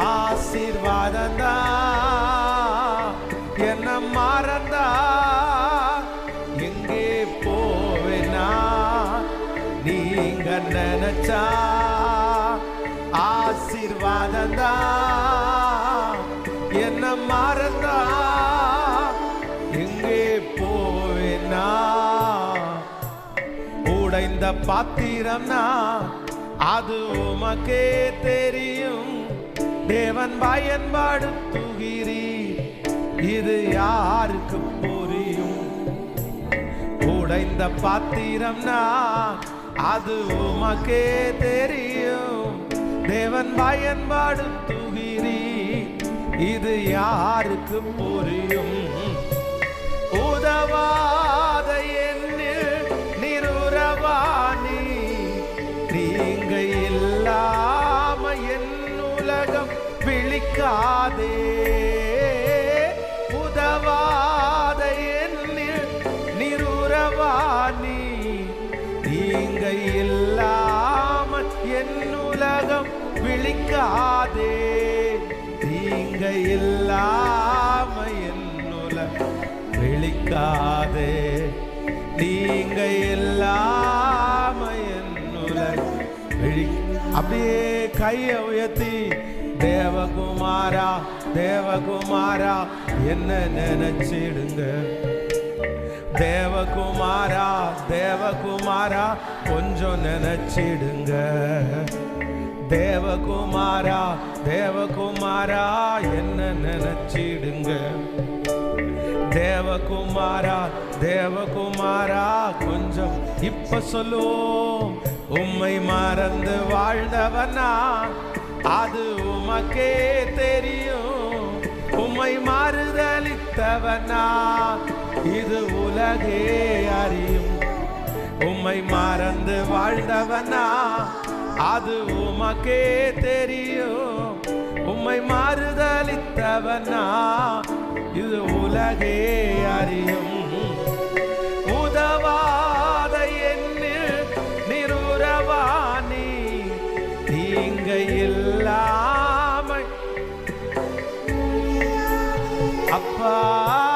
ஆசீர்வாதந்தா என்ன மறந்தா எங்கே போவேனா? நீங்க நினைச்சா ஆசீர்வாதந்தா என்ன மறந்தா எங்கே போவேனா? உடைந்த பாத்திரம்னா அது உமக்கே தெரியும். தேவன் பயன்பாடும் பயன்பாடுத்துகிறீ இது யாருக்கு புரியும்? உடைந்த பாத்திரம்னா அது உமக்கே தெரியும். தேவன் பயன்பாடும் பயன்பாடுத்துகிறீ இது யாருக்கு புரியும்? உதவாத என்னில் நிருரவாணி. நீங்க இல்லா சிரிக்காதே உதவாத என்னில் நிருரவாணி. தீங்கை இல்லாம என் உலகம் விழிக்காதே. தீங்கை இல்லாம என் உலகம் விழிக்காதே. நீங்க இல்லாம என் உலகம் விழி அப்படியே கையை உயர்த்தி தேவகுமாரா தேவகுமாரா என்ன நினைச்சிடுங்க? தேவகுமாரா தேவகுமாரா கொஞ்சம் நினைச்சிடுங்க. தேவகுமாரா தேவகுமாரா என்ன நினைச்சிடுங்க? தேவகுமாரா தேவகுமாரா கொஞ்சம் இப்ப சொல்லுவோம். உம்மை மறந்து வாழ்ந்தவனா அது உமக்கே தெரியும். உம்மை மாறுதலித்தவனா? இது உலகே அறியும். உம்மை மறந்து வாழ்ந்தவனா? அது உமக்கே தெரியும். உம்மை மாறுதலித்தவனா? இது உலகே அறியும். நீங்க இல்லாமல். அப்பா.